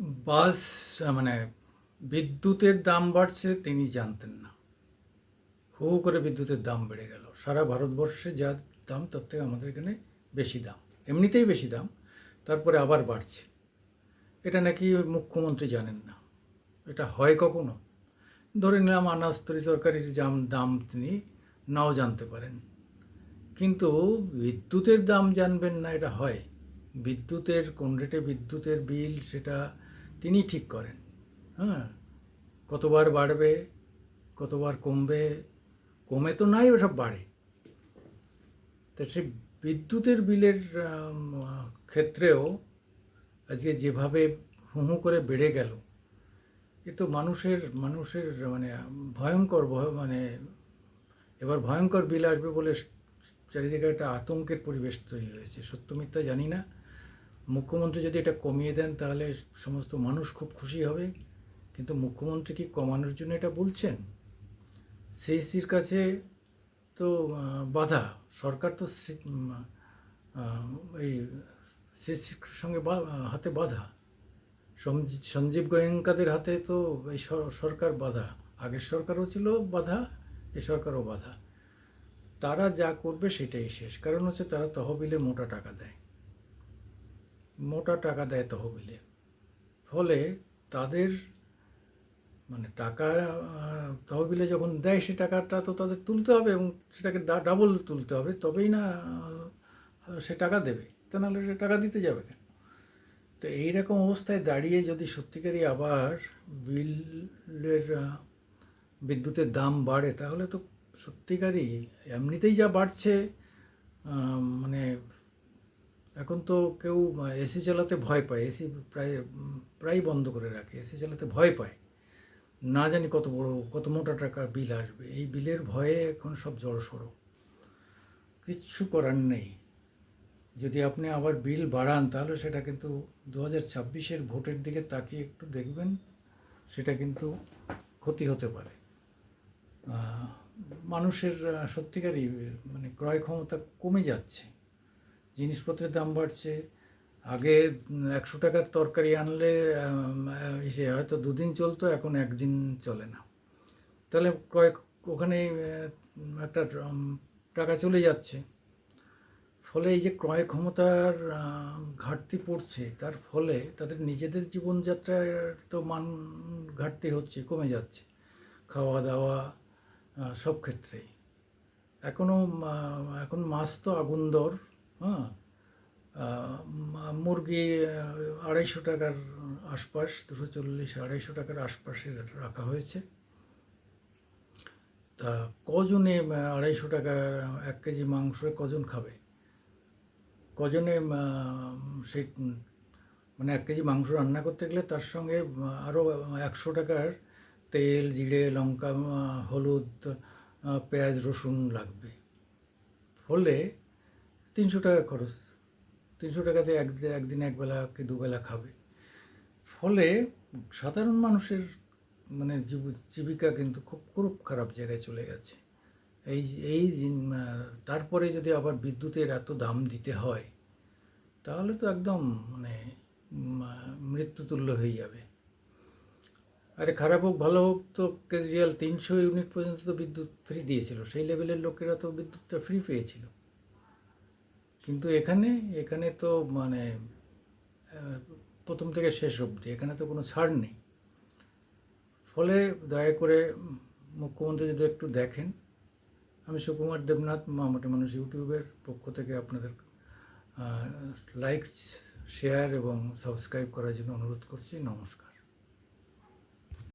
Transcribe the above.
বাস মানে বিদ্যুতের দাম বাড়ছে তিনি জানতেন না। হু করে বিদ্যুতের দাম বেড়ে গেল। সারা ভারতবর্ষে যা দাম, তার থেকে আমাদের এখানে বেশি দাম। এমনিতেই বেশি দাম, তারপরে আবার বাড়ছে। এটা নাকি মুখ্যমন্ত্রী জানেন না। এটা হয় কখনো? ধরে নিলাম আনাজ তরি তরকারির দাম দাম তিনি নাও জানতে পারেন। কিন্তু বিদ্যুতের দাম জানবেন না, এটা হয়। বিদ্যুতের, কোন রেটে বিদ্যুতের বিল, সেটা তিনি ঠিক করেন। হ্যাঁ? কতবার বাড়বে, কতবার কমবে, কমে তো নাই, ওসব বাড়ে। তা সেই বিদ্যুতের বিলের ক্ষেত্রেও আজকে যেভাবে হু হু করে বেড়ে গেল, এ তো মানুষের মানুষের মানে ভয়ঙ্কর ভয় মানে এবার ভয়ঙ্কর বিল আসবে বলে চারিদিকে একটা আতঙ্কের পরিবেশ তৈরি হয়েছে। সত্য মিথ্যা জানি না। মুখ্যমন্ত্রী যদি এটা কমিয়ে দেন, তাহলে সমস্ত মানুষ খুব খুশি হবে। কিন্তু মুখ্যমন্ত্রী কি কমানোর জন্য এটা বলছেন? সিএসির কাছে তো বাধা। সরকার তো এই সিএসির সঙ্গে হাতে বাধা। সঞ্জীব গোয়েঙ্কাদের হাতে তো এই সর- সরকার বাধা। আগের সরকারও ছিল বাধা, এ সরকারও বাধা। তারা যা করবে সেটাই শেষ। কারণ হচ্ছে তারা তহবিলে মোটা টাকা দেয়। মোটা টাকা দেয় তহবিলে। ফলে তাদের মানে টাকা তহবিলে যখন দেয় সে টাকাটা তো তাদের তুলতে হবে এবং সেটাকে ডাবল তুলতে হবে, তবেই না সে টাকা দেবে। তা নাহলে সে টাকা দিতে যাবে কেন? তো এইরকম অবস্থায় দাঁড়িয়ে যদি সত্যিকারই আবার বিলের বিদ্যুতের দাম বাড়ে, তাহলে তো সত্যিকারই এমনিতেই যা বাড়ছে মানে এখন তো কেউ এসি চালাতে ভয় পায়, এসি প্রায় প্রায় বন্ধ করে রাখে, এসি চালাতে ভয় পায়। না জানি কত বড়, কত মোটা টাকার বিল আসবে, এই বিলের ভয়ে এখন সব জড়সড়ো। কিচ্ছু করার নেই। যদি আপনি আবার বিল বাড়ান, তাহলে সেটা কিন্তু দু হাজার ছাব্বিশের ভোটের দিকে তাকিয়ে একটু দেখবেন, সেটা কিন্তু ক্ষতি হতে পারে। মানুষের সত্যিকারই মানে ক্রয় ক্ষমতা কমে যাচ্ছে। জিনিসপত্রের দাম বাড়ছে। আগে একশো টাকার তরকারি আনলে সে হয়তো দুদিন চলতো, এখন একদিন চলে না। তাহলে ক্রয় ওখানে একটা টাকা চলে যাচ্ছে। ফলে এই যে ক্রয় ক্ষমতার ঘাটতি পড়ছে, তার ফলে তাদের নিজেদের জীবনযাত্রার তো মান ঘাটতি হচ্ছে, কমে যাচ্ছে। খাওয়া দাওয়া সব ক্ষেত্রেই। এখনও এখন মাছ তো আগুন দর। হ্যাঁ মুরগি আড়াইশো টাকার আশপাশ, দুশো চল্লিশ, আড়াইশো টাকার আশপাশে রাখা হয়েছে। তা কজনে আড়াইশো টাকা, এক কেজি মাংস কজন খাবে? কজনে সেই মানে এক কেজি মাংস রান্না করতে গেলে তার সঙ্গে আরও একশো টাকার তেল, জিরে, লঙ্কা হলুদ পেঁয়াজ, রসুন লাগবে। ফলে তিনশো টাকা খরচ। তিনশো টাকাতে এক একদিন একবেলা কি দুবেলা খাবে। ফলে সাধারণ মানুষের মানে জীব- জীবিকা কিন্তু খুব খুব খারাপ জায়গায় চলে গেছে। এই এই তারপরে যদি আবার বিদ্যুতের এত দাম দিতে হয়, তাহলে তো একদম মানে মৃত্যুতুল্য হয়ে যাবে। আরে খারাপ হোক, ভালো হোক, তো কেজরিওয়াল তিনশো ইউনিট পর্যন্ত তো বিদ্যুৎ ফ্রি দিয়েছিল। সেই লেভেলের লোকেরা তো বিদ্যুৎটা ফ্রি পেয়েছিল। কিন্তু এখানে এখানে তো মানে প্রথম থেকে শেষ অবধি, এখানে তো কোনো ছাড় নেই। ফলে দয়া করে মুখ্যমন্ত্রী যদি একটু দেখেন, আমি সুকুমার দেবনাথ মামাটি মানুষ ইউটিউবের পক্ষ থেকে আপনাদের লাইক শেয়ার এবং সাবস্ক্রাইব করার জন্য অনুরোধ করছি। নমস্কার।